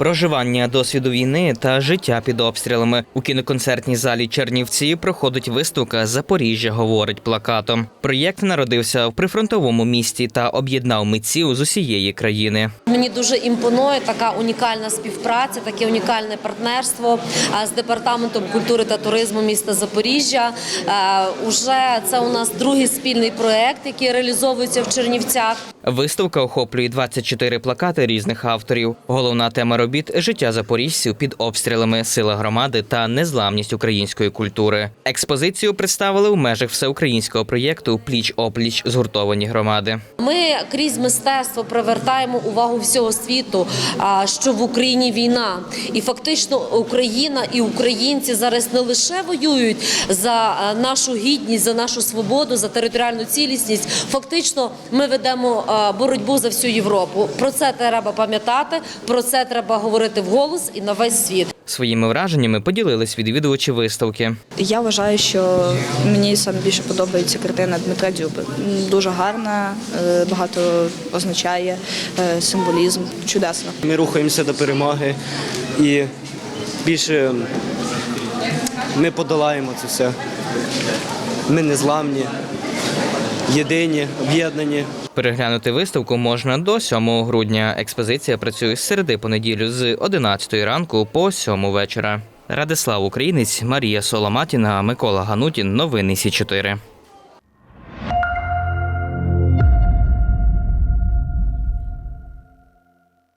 Проживання досвіду війни та життя під обстрілами у кіноконцертній залі Чернівці проходить виставка Запоріжжя говорить плакатом. Проєкт народився в прифронтовому місті та об'єднав митців з усієї країни. Мені дуже імпонує така унікальна співпраця, таке унікальне партнерство з департаментом культури та туризму міста Запоріжжя. Уже це у нас другий спільний проект, який реалізовується в Чернівцях. Виставка охоплює 24 плакати різних авторів. Головна тема робіт життя запоріжців під обстрілами, сила громади та незламність української культури. Експозицію представили в межах всеукраїнського проєкту Пліч опліч згуртовані громади. Ми крізь мистецтво привертаємо увагу всього світу, що в Україні війна, і фактично Україна і українці зараз не лише воюють за нашу гідність, за нашу свободу, за територіальну цілісність. Фактично, ми ведемо боротьбу за всю Європу. Про це треба пам'ятати, про це треба говорити вголос і на весь світ. Своїми враженнями поділились відвідувачі виставки. Я вважаю, що мені саме більше подобається картина Дмитра Дзюби. Дуже гарна, е, багато означає е, символізм. Чудесно. Ми рухаємося до перемоги і більше ми подолаємо це все. Ми незламні, єдині, об'єднані. Переглянути виставку можна до 7 грудня. Експозиція працює з середи по неділю з 11 ранку по 7 вечора. Радислав Українець, Марія Соломатіна, Микола Ганутін. Новини Сі 4